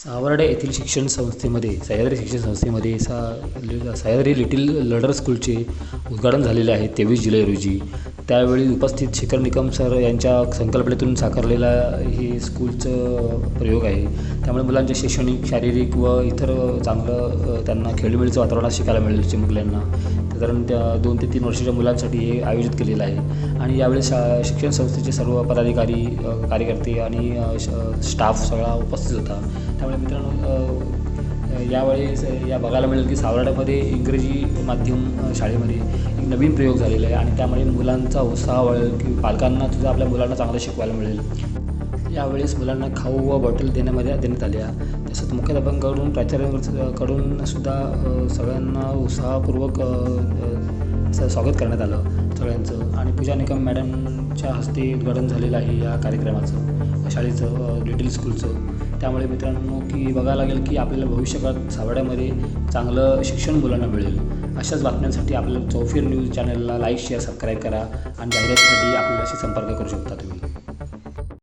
सावर्डे येथील शिक्षण संस्थेमध्ये सह्याद्री शिक्षण संस्थेमध्ये सा सह्याद्री लिटिल लडर स्कूलचे उद्घाटन झालेले आहे तेवीस जुलै रोजी त्यावेळी उपस्थित शिखर निकम सर यांच्या संकल्पनेतून साकारलेला हे स्कूलचं प्रयोग आहे. त्यामुळे मुलांच्या शैक्षणिक शारीरिक व इतर चांगलं त्यांना खेळीमेळीचं वातावरणात शिकायला मिळेल चिमुकल्यांना कारण त्या दोन ते तीन वर्षाच्या मुलांसाठी हे आयोजित केलेलं आहे. आणि यावेळी शा शिक्षण संस्थेचे सर्व पदाधिकारी कार्यकर्ते आणि श- स्टाफ सगळा उपस्थित होता. त्यामुळे मित्रांनो यावेळेस या बघायला मिळेल की सावर्ड्यामध्ये इंग्रजी माध्यम शाळेमध्ये एक नवीन प्रयोग झालेला आहे आणि त्यामुळे मुलांचा उत्साह वाढेल की पालकांना सुद्धा आपल्या मुलांना चांगलं शिकवायला मिळेल. यावेळेस मुलांना खाऊ व बॉटल देण्यामध्ये देण्यात आल्या. तसंच मुख्याध्यापकांकडून प्राचार्यांकडून सुद्धा सगळ्यांना उत्साहपूर्वक स- स्वागत करण्यात आलं सगळ्यांचं. आणि पूजा निकम मॅडमच्या हस्ते उद्घाटन झालेलं आहे या कार्यक्रमाचं शाळेचं लिटिल स्कूलचं त्यामुळे मित्रांनो की बघायला लागेल की आपल्याला भविष्यकाळात सावड्यामध्ये चांगलं शिक्षण मुलांना मिळेल. अशाच बातम्यांसाठी आपल्याला चौफेर न्यूज चॅनलला लाईक शेअर सबस्क्राईब करा आणि जाहिरातीसाठी आपल्याशी संपर्क करू शकता तुम्ही.